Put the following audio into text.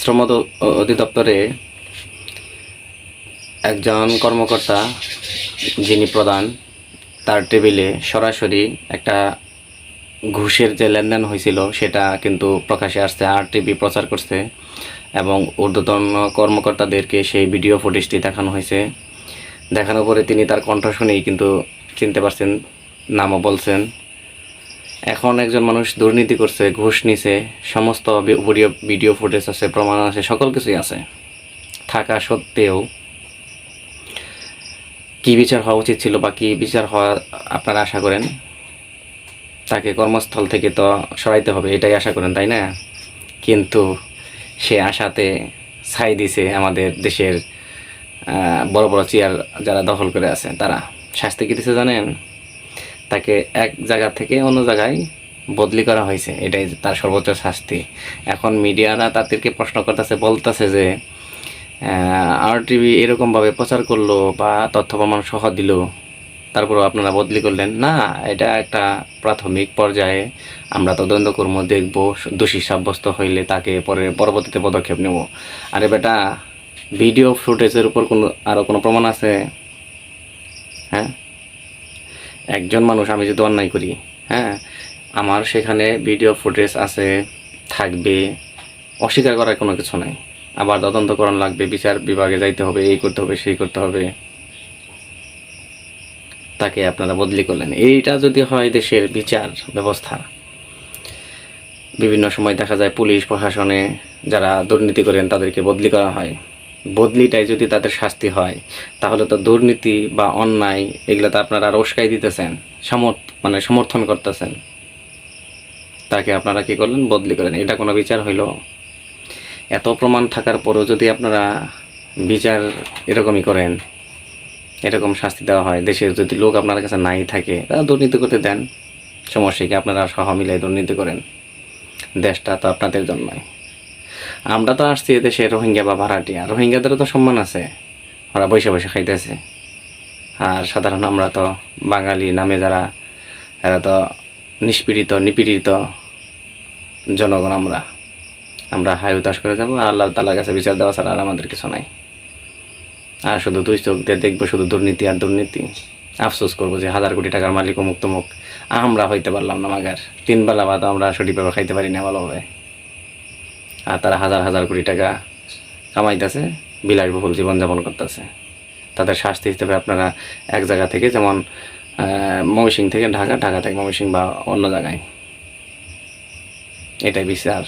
শ্রম অধিদপ্তরে একজন কর্মকর্তা যিনি প্রধান, তার টেবিলে সরাসরি একটা ঘুষের যে লেনদেন হয়েছিল, সেটা কিন্তু প্রকাশে আসছে আর টিভি প্রচার করছে এবং ঊর্ধ্বতন কর্মকর্তাদেরকে সেই ভিডিও ফুটেজটি দেখানো হয়েছে। দেখানোর পরে তিনি তার কণ্ঠ শুনেই কিন্তু চিনতে পারছেন, নামও বলছেন। এখন একজন মানুষ দুর্নীতি করছে, ঘুষ নিছে, সমস্ত ভিডিও ফুটেজ আছে, প্রমাণ আছে, সকল কিছুই আছে। থাকা সত্ত্বেও কি বিচার হওয়া উচিত ছিল বা কি বিচার হওয়া আপনারা আশা করেন? তাকে কর্মস্থল থেকে তো সরাইতে হবে, এটাই আশা করেন, তাই না? কিন্তু সে আশাতে ছাই দিছে আমাদের দেশের বড় বড় চেয়ার যারা দখল করে আছে, তারা। শাস্তি কি দিছে জানেন? তাকে এক জায়গা থেকে অন্য জায়গায় বদলি করা হয়েছে। এটাই তার সর্বোচ্চ শাস্তি। এখন মিডিয়ারা তাদেরকে প্রশ্ন করতেছে, বলতেছে যে আর টিভি এরকমভাবে প্রচার করল বা তথ্য প্রমাণ সহ দিল, তারপরও আপনারা বদলি করলেন। না, এটা একটা প্রাথমিক পর্যায়ে আমরা তদন্ত কর্ম দেখব, দোষী সাব্যস্ত হইলে তাকে পরে পরবর্তীতে পদক্ষেপ নেব। আরে বেটা ভিডিও ফুটেজের উপর কোনো আরও কোনো প্রমাণ আছে? হ্যাঁ? একজন মানুষ, আমি যদি অন্যায় করি হ্যাঁ আমার সেখানে ভিডিও ফুটেজ আছে, থাকবে, অস্বীকার করার কোনো কিছু নাই। আবার তদন্তকরণ লাগবে, বিচার বিভাগে যাইতে হবে, এই করতে হবে, সেই করতে হবে। তাকে আপনারা বদলি করলেন। এইটা যদি হয় দেশের বিচার ব্যবস্থা। বিভিন্ন সময় দেখা যায় পুলিশ, প্রশাসনে যারা দুর্নীতি করেন, তাদেরকে বদলি করা হয়। বদলিটাই যদি তাদের শাস্তি হয়, তাহলে তো দুর্নীতি বা অন্যায় এগুলো তো আপনারা উস্কাই দিতেছেন, সমর্থ মানে সমর্থন করতেছেন। তাকে আপনারা কি করলেন? বদলি করেন এটা কোনো বিচার হইল? এত প্রমাণ থাকার পরেও যদি আপনারা বিচার এরকমই করেন, এরকম শাস্তি দেওয়া হয়, দেশের যদি লোক আপনার কাছে নাই থাকে, তারা দুর্নীতি করতে দেন। সমস্যা কি? আপনারা সহ মিলাই দুর্নীতি করেন। দেশটা তো আপনাদের জন্যই। আমরা তো আসছি দেশে রোহিঙ্গা বা ভাড়াটিয়া রোহিঙ্গাদেরও তো সম্মান আছে। ওরা বসে বসে খাইতেছে। আর সাধারণ আমরা তো বাঙালি নামে যারা, এরা তো নিষ্পীড়িত, নিপীড়িত জনগণ আমরা। আমরা হাই উতাস করে যাব, আর আল্লাহ তালার কাছে বিচার দেওয়া ছাড়া আর আমাদের কিছু নাই। আর শুধু দুই চোখ দেখব শুধু দুর্নীতি আর দুর্নীতি। আফসোস করব যে হাজার কোটি টাকার মালিক মুক্ত মুখ আমরা হইতে পারলাম না মাগার। তিন বেলা বাদ আমরা সঠিকভাবে খাইতে পারি না ভালোভাবে। আর তারা হাজার হাজার কোটি টাকা কামাইতেছে বিলাসবহুল জীবনযাপন করতেছে। তাদের শাস্তি হিসেবে আপনারা এক জায়গা থেকে যেমন ময়মনসিং থেকে ঢাকা ঢাকা থেকে ময়মনসিং বা অন্য জায়গায়। এটাই বিচার।